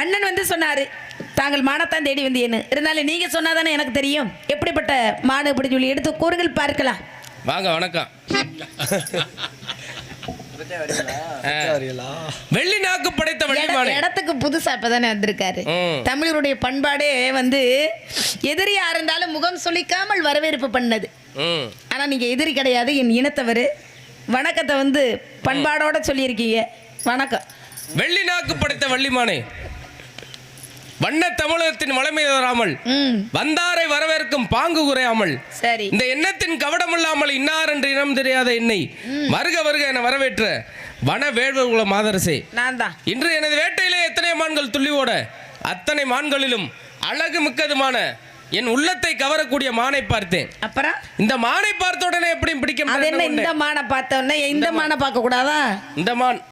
அண்ணன் வந்து சொன்னாரு தாங்கள் மானத்தான் தேடி வந்தேன்னு இருந்தாலும் நீங்க சொன்னாதானே எனக்கு தெரியும். எப்படிப்பட்ட மாடு அப்படி சொல்லி எடுத்து கூறுங்கள் பார்க்கலாம். வாங்க வணக்கம். வெள்ளி நாக்கு படைத்த இடத்துக்கு புதுசா இப்பதானே வந்திருக்காரு. தமிழருடைய பண்பாடே வந்து எதிரியா இருந்தாலும் முகம் சுளிக்காமல் வரவேற்பு பண்ணது. ஆனா நீங்க எதிரி கிடையாது என் இனத்தவர். வணக்கத்தை வந்து பண்பாடோட சொல்லியிருக்கீங்க. வணக்கம். வெள்ளி நாக்கு படைத்த வள்ளிமானே வண்ண தமிழகத்தின் வளமை தராமல் வந்தாரை வரவேற்கும் பாங்கு குறையாமல் இந்த எண்ணத்தின் கவடமில்லாமல் இன்னார் என்று இனம் தெரியாத என்னை வருக வருக என வரவேற்ற வன வேள்வகுல மாதரசே. நான் தான். இன்று எனது வேட்டையிலே எத்தனை மான்கள் துள்ளி ஓட அத்தனை மான்களிலும் அழகு மிக்கதுமான என் உள்ளத்தை கவரக்கூடிய மானை பார்த்தேன். அப்புறம்? இந்த மானை பார்த்த உடனே எப்படியும் பிடிக்க இந்த மானை பார்த்த உடனே இந்த மானை பார்க்க கூடாதா இந்த மான்